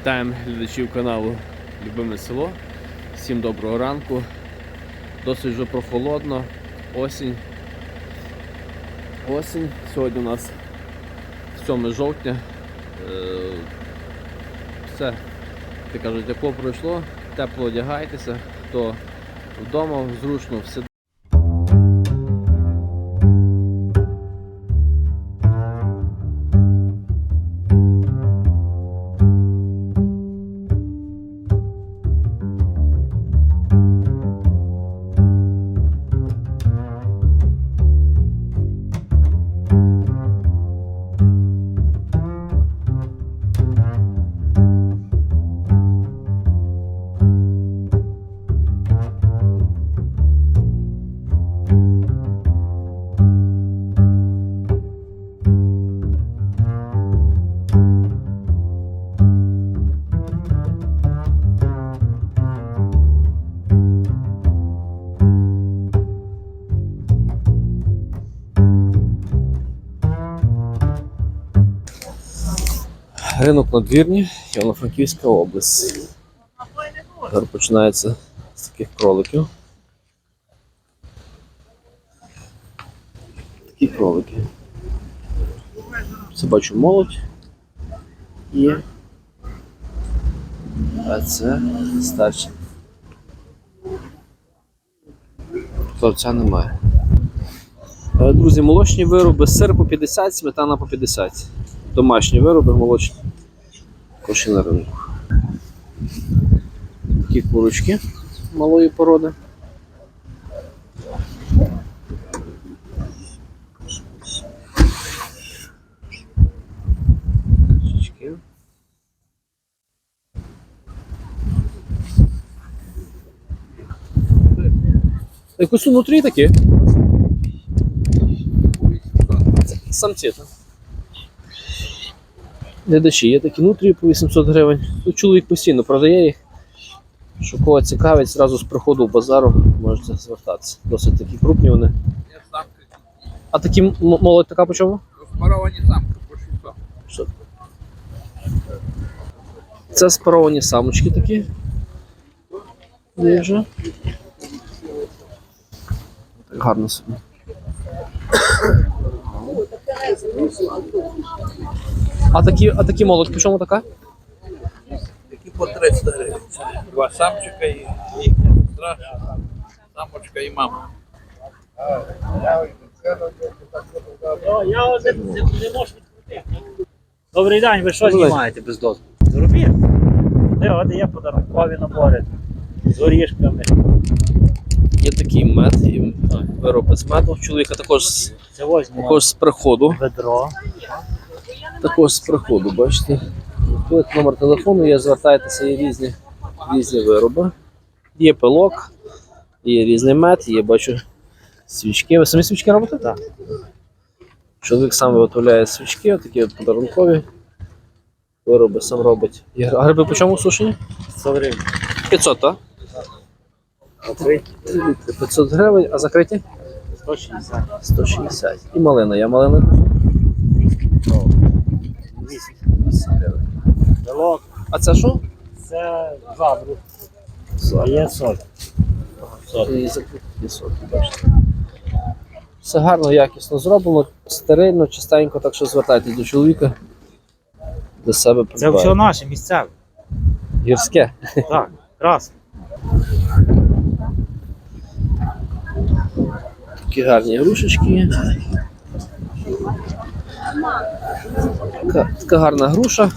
Вітаємо глядачів каналу Любиме село. Всім доброго ранку. Досить вже прохолодно. Осінь. Осінь. Сьогодні у нас 7 жовтня. Е, Все, як кажуть, тепло пройшло, тепло одягайтеся, хто вдома, зручно все Ринок надвірні, Івано-Франківська область. Зараз починається з таких кроликів. Такі кролики. Це бачу молодь є. А це старші. Товця немає. Е, Друзі, молочні вироби, сир по 50, сметана по 50. Домашні вироби молочні. Коші на ринку. Такі курочки малої породи. Якось внутрі такі. Самці там. Глядачі, є такі внутрі по 800 гривень. Тут чоловік постійно продає їх. Що кого цікавить, зразу з приходу в базару можете звертатися. Досить такі крупні вони. А такі молодь така по чому? розпаровані самки по 600. Що? Це спаровані самочки такі. Є вже. Так гарно собі. А такі, а такі молодь по чому така? Такі по 300 гривень. Два самчика і їхня сестра, самочка і мама. Я не, не можу. Добрий день, ви що знімаєте без дозволу? Зробіть. Де, от є подарункові набори з горішками. Є такий мед, і вироби з меду. Чоловіка також, також з приходу. ведро. Також з приходу, бачите. Тут номер телефону є, звертайтеся, є різні, різні вироби. Є пилок, є різний мед, є, бачу, свічки. Ви самі свічки робите? Так. Чоловік сам виготовляє свічки, такі от подарункові. Вироби сам робить. А гриби по чому сушені? 100 гривень. 500, так? 500 гривень, а закриті? 160. 160. І малина. Я малина 200. 200 гривень. Белок. А це що? Це. Злата. Є. І закрутки бачите. Все гарно, якісно зроблено, стерильно, чистенько, так що звертайтесь до чоловіка. До себе Це все наше місцеве. Гірське. Так, раз. Такі гарні грушечки є. Така, така гарна груша.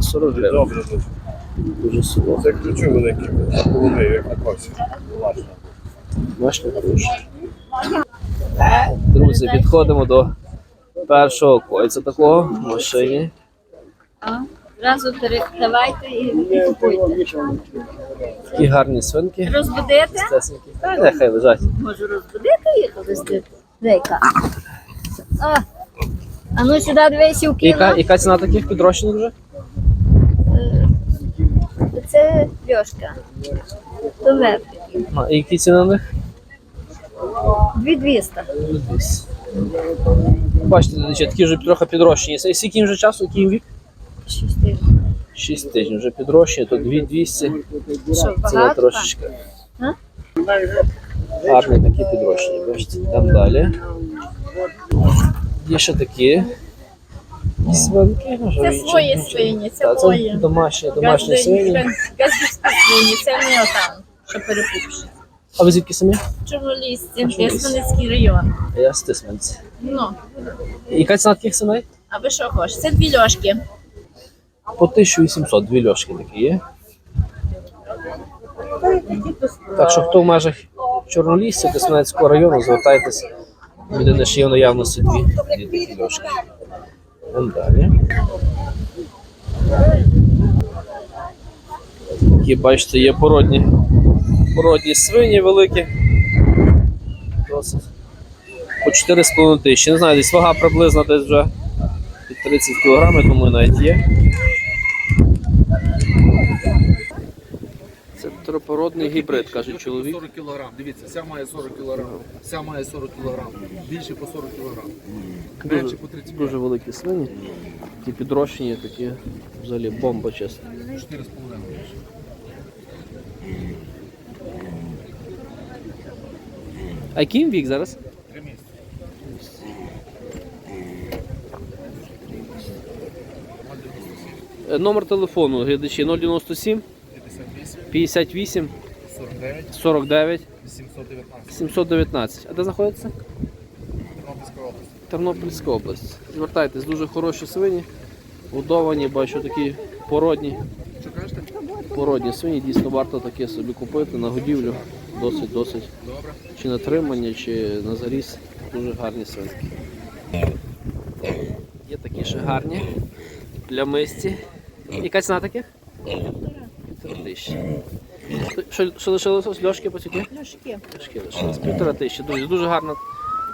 40 гривень. Добре, Дуже солодка. це ключі великі, голови, як на косі. Домашня груша. Друзі, підходимо до першого кольця такого в машині. Зразу пере- давайте і, купуйте. Такі гарні свинки. Розбудити? Стесенькі. Та нехай лежать. Можу розбудити їх, вести. Дейка. А, ну сюди в кіно. Яка, яка ціна таких підрощених вже? Е, Це льошка. То. А, які ціни на них? 2200. Десь. Бачите, глядачі, такі вже трохи підрощені. Це скільки їм вже часу, який їм вік? 6 тижнів. 6 тижнів вже підрощення, то 2200. Що, Це багато? трошечки. А? Гарні такі підрощення, бачите. Там далі. Є ще такі свинки. може, Це свої свині, це Та, це мої. домашні, домашні свині. Газівські свині, це не отам, що перепущені. А ви звідки самі? Чорнолісці, Чорнолісці. Район. Я з Тисменці. Ну, Яка ціна таких свиней? а ви що хочете? Це дві льошки. По 1800, дві льошки такі є. Так що хто в межах Чорнолісся, Тисменецького району, звертайтесь. Єдине, що є в наявності дві, такі льошки. Вон далі. Такі, бачите, є породні, породні свині великі. Досить. По 4,5 тисячі. Не знаю, десь вага приблизно десь вже під 30 кг, думаю, навіть є. Це трипородний гібрид, каже чоловік. 40 кг. Дивіться, ця має 40 кг, ця має 40 кг, більше по 40 кг. Менше Дуже, по 35. дуже великі свині. Такі підрощені, такі взагалі бомба чесно. 4,5. А який їм вік зараз? 3 місяці. Е, Номер телефону глядачі 097 58, 58 49, 49 719. 719. А де знаходиться? Тернопільська область. Тернопільська область. Звертайтесь, дуже хороші свині. Удовані, бачу такі породні. Що кажете? Породні свині дійсно варто таке собі купити на годівлю. Досить, досить. Добре. Чи на тримання, чи на заріз. Дуже гарні свинки. Є такі ще гарні плямисті. Яка ціна таких? Півтора тисячі. Що, що лишилося льошки по ціні? Льошки. Льошки лишилось. Півтора тисячі. Дуже, дуже гарна,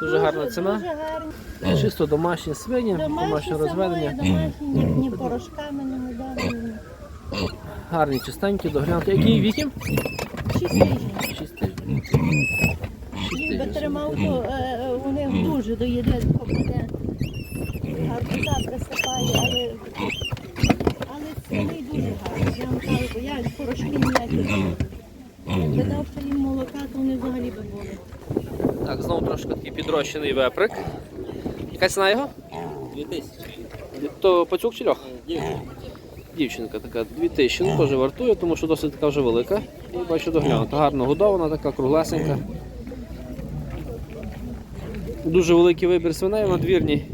дуже гарна ціна. Дуже гарні. Чисто домашні свині, домашнє розведення. домашні, ні, ні порошками не медами. Гарні, чистенькі, доглянуті. Які вік їм? Шість тижнів. Шість тижнів. Шість Він би тижнів. тримав, то е, вони дуже доїдять, буде. Гарбуза присипає, але, але це дуже гарно. Я вам кажу, бо я порошки ніякі не люблю. Би дав ще їм молока, то вони взагалі би були. Так, знову трошки такий підрощений веприк. Яка ціна його? 2000. То пацюк чи льох? Дівчинка така 2000, ну теж вартує, тому що досить така вже велика. І бачу доглянута. Гарно годована, така круглесенька. Дуже великий вибір свиней в надвірній.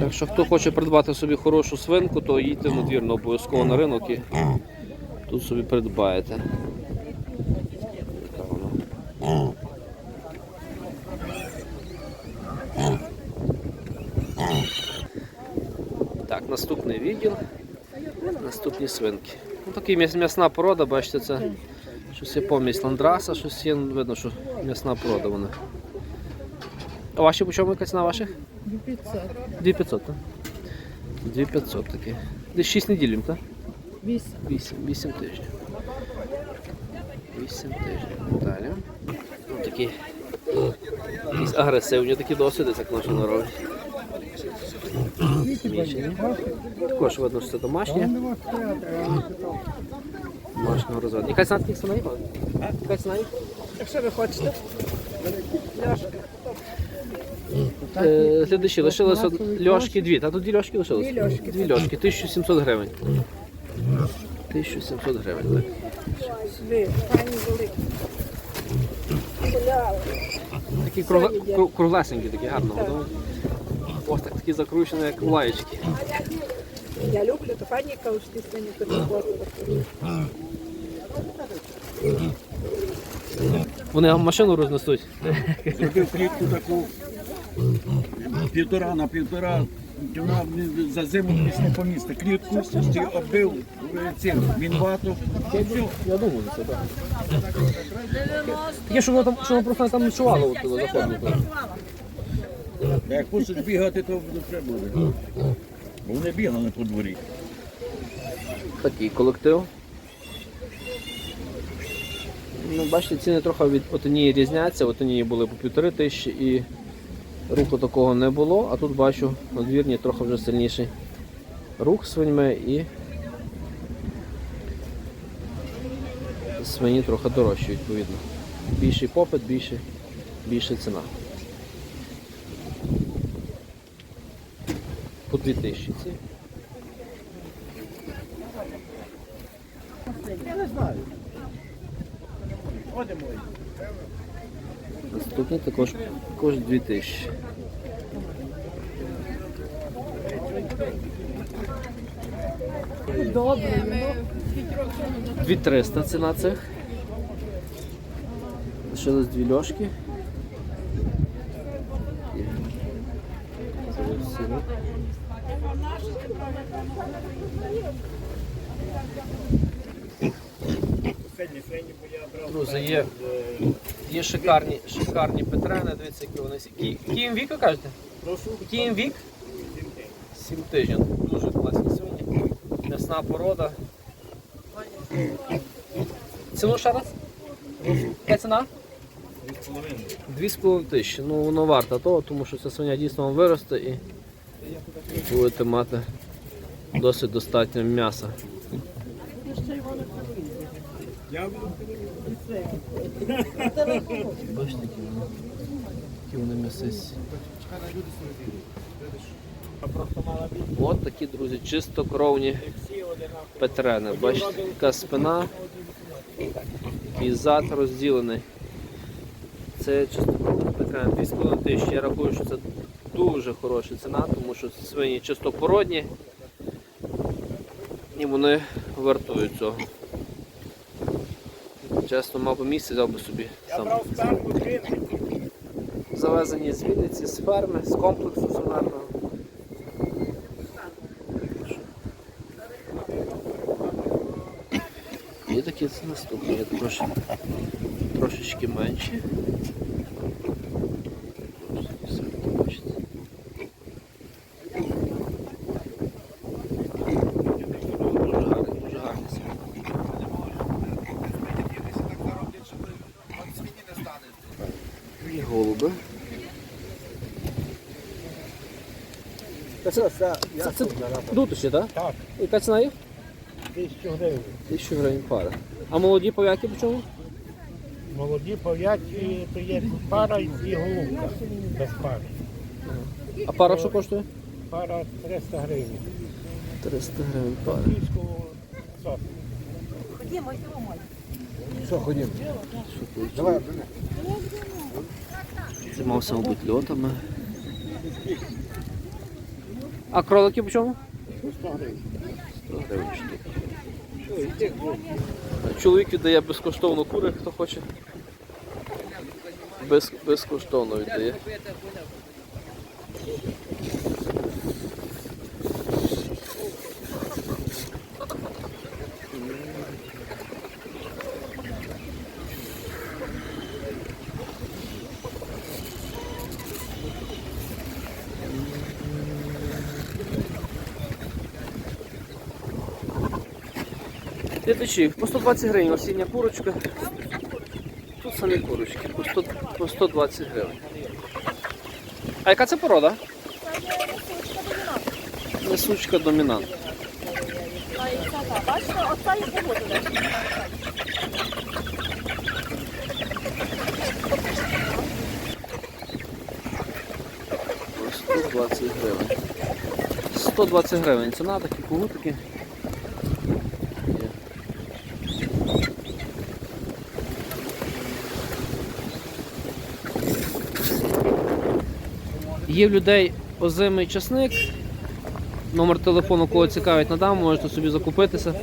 Так що хто хоче придбати собі хорошу свинку, то їдьте в надвірну обов'язково на ринок і тут собі придбаєте. Така вона. Так, наступний відділ. Наступні свинки. Ну, такий м'ясна порода, бачите, це щось є помість ландраса, щось є, видно, що м'ясна порода вона. А ваші по чому ціна ваших? 500. 2500, так? 2500 такі. Десь 6 неділь, їм, так? 8. 8, 8 тижнів. 8 тижнів. Далі. Ну, такі якісь агресивні такі досвіди, як наші народи. Змішані. Також видно, що це домашнє. Домашнього розвитку. Яка ціна таких свиней? Яка ціна їх? Якщо ви хочете, Е, Глядачі, лишилося льошки дві. Та тут льошки лишилося? Дві льошки. Дві льошки, 1700 гривень. 1700 гривень, так. Такі кругла, кру- круглесенькі, такі гарно. годовані. Ось так такі закручені, як лаєчки. Я люблю, то файні каушти свині переходили. Вони машину рознесуть. Зробив клітку таку півтора на півтора. Вона за зиму не помісти. Клітку оббив е, цим мінвату. Я думаю, це так. Таке, що воно там, що воно просто там ночувало от заходило. Як хочуть бігати, то ну, все буде. Бо вони бігали по дворі. Такий колектив. Ну, Бачите, ціни трохи від отонії різняться, отонії були по півтори тисячі і руху такого не було, а тут бачу на двірні трохи вже сильніший рух свиньми і свині трохи дорожчі відповідно. Більший попит, більше, більша ціна. По 2000 ці. Наступні також, також 2000. Дві 300 ціна цих. Лишилось дві льошки. Це. Друзі, є, є шикарні, шикарні петрени, дивіться, які вони. Який, їм вік, ви кажете? Який їм вік? Сім тижнів. Дуже класні свині. М'ясна порода. Ціну ще раз? Яка ціна? Дві з половиною тисячі. Ну воно варто того, тому що ця свиня дійсно виросте і будете мати досить достатньо м'яса. Бачите, які вони, м'ясисті. От такі, друзі, чистокровні петрени. Бачите, яка спина, який зад розділений. Це чистокровні петрени. 2,5 тисячі. Я рахую, що це дуже хороша ціна, тому що свині чистопородні і вони вартують цього. Чесно, мав би місце, взяв би собі сам. Завезені з Вінниці, з ферми, з комплексу сонарного. І такі це наступні, трошечки менші. Все, бачите. Дуже гарні, дуже гарні свині. І голуби. Це, це, це дутуші, так? Так. Яка ціна їх? Тисячу гривень. Тисячу гривень пара. А молоді пов'яки по чому? Молоді пов'ячі, то є пара і голубка без пари. А пара що коштує? Пара 300 гривень. 300 гривень пара. Київського сотку. Що, ходімо? Давай. Займався, мабуть, льотами. А кролики по чому? 100 гривень. 100 гривень. Чоловік віддає безкоштовно кури, хто хоче. Без, безкоштовно віддає. Діточі, по 120 гривень осіння курочка. Тут самі курочки, по, 100, по 120 гривень. А яка це порода? Несучка домінант. Бачите, оце і погодили. По 120 гривень. 120 гривень. Ціна такі кугутики. Є в людей озимий часник. Номер телефону, кого цікавить, надам, можете собі закупитися.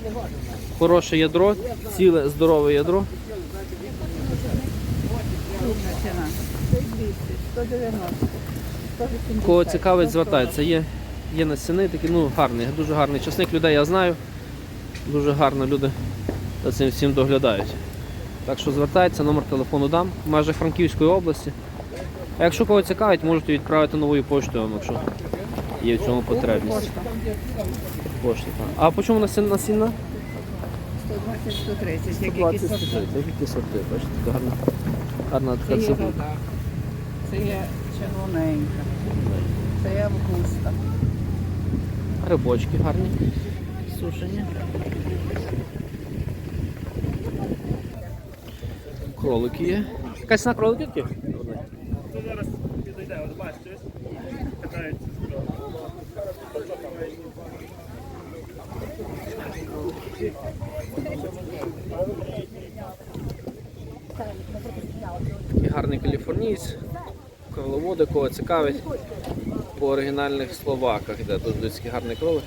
Хороше ядро, ціле здорове ядро. Кого цікавить, звертається. Є, є насіни такі, ну гарний, дуже гарний часник людей, я знаю. Дуже гарно люди за цим всім доглядають. Так що звертайтеся, номер телефону дам в межах Франківської області. А якщо кого цікавить, можете відправити новою поштою, якщо є в цьому потребність. Пошта. А по чому насінна? насінна? 120-130, 120 які сорти, бачите, гарна, гарна така цибуля. Це є червоненька, це є августа. Грибочки гарні. Сушені. Кролики є. Якась на кролики такі? Ну зараз підійде, от бачите, ось катаються з кроликом. Такий гарний каліфорнієць. Кроловоди, кого цікавить. По оригінальних словаках йде дуже такий гарний кролик.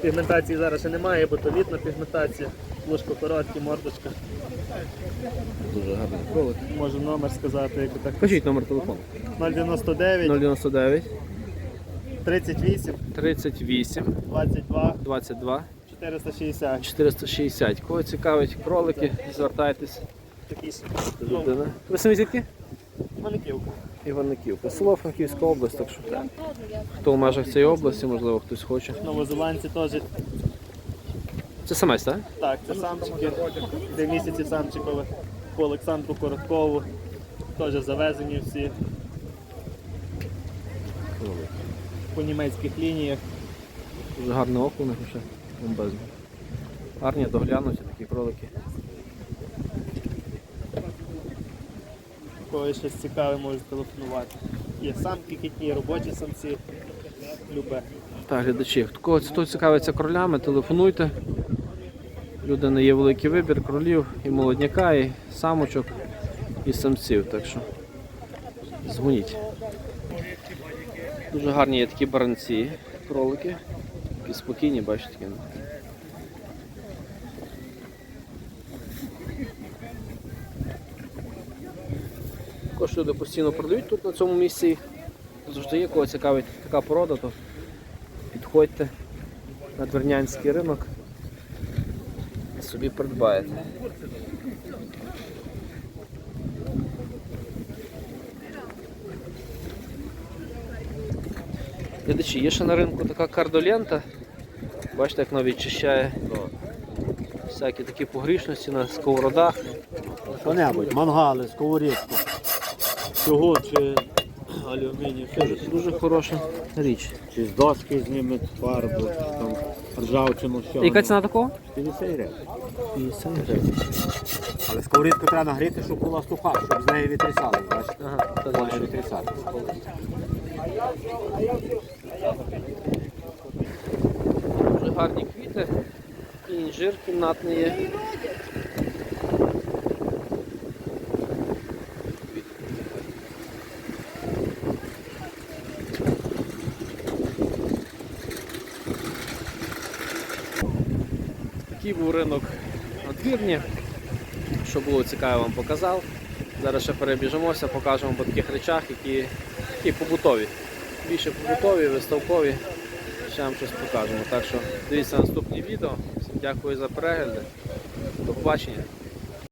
Пігментації зараз ще немає, бо то літна пігментація. Лужко короткі, мордочка. Дуже гарний кролик. Можу номер сказати, якби так. Кажіть номер телефону. 099 099 38 38 22 22 460. 460. Кого цікавить кролики, звертайтесь Такий до. Ви самі звідки? Маниківка. Іваниківка. Село Франківська область, так що хто в межах цієї області, можливо, хтось хоче. Новозеландці теж. Це самець, так? Так, це самчики. Три місяці самчикові. По Олександру Короткову. Теж завезені всі. По німецьких лініях. Дуже гарне око ще. Гарні, доглянуті такі кролики. Кого щось цікаве, може телефонувати. Є самки кітні, робочі самці. Любе. Так, глядачі, хто хто цікавиться кролями, телефонуйте. У Людини є великий вибір кролів і молодняка, і самочок, і самців. Так що дзвоніть. Дуже гарні є такі баранці, кролики. Такі спокійні, бачите. Люди постійно продають тут на цьому місці. Завжди є кого цікавить така порода, то підходьте на Двернянський ринок і собі придбаєте. Глядачі, є ще на ринку така кардолента. Бачите, як вона відчищає всякі такі погрішності на сковородах. Що-небудь, мангали, сковорідку. Чого чи алюміній, Дуже, дуже хороша річ. чи з доски знімуть фарбу, чи там ржавчину, що. Яка ціна такого? 50 гривень. 50 гривень. Але сковорідку треба нагріти, щоб була суха, щоб з неї витрясали, бачите? Ага, та Вона дальше. витрясати. Дуже гарні квіти. І інжир кімнатний є. Був ринок надвірні. Що було цікаве, вам показав. Зараз ще перебіжимося, покажемо по таких речах, які, які побутові. Більше побутові, виставкові. Ще вам щось покажемо. Так що дивіться наступні відео. Всім дякую за перегляди. До побачення.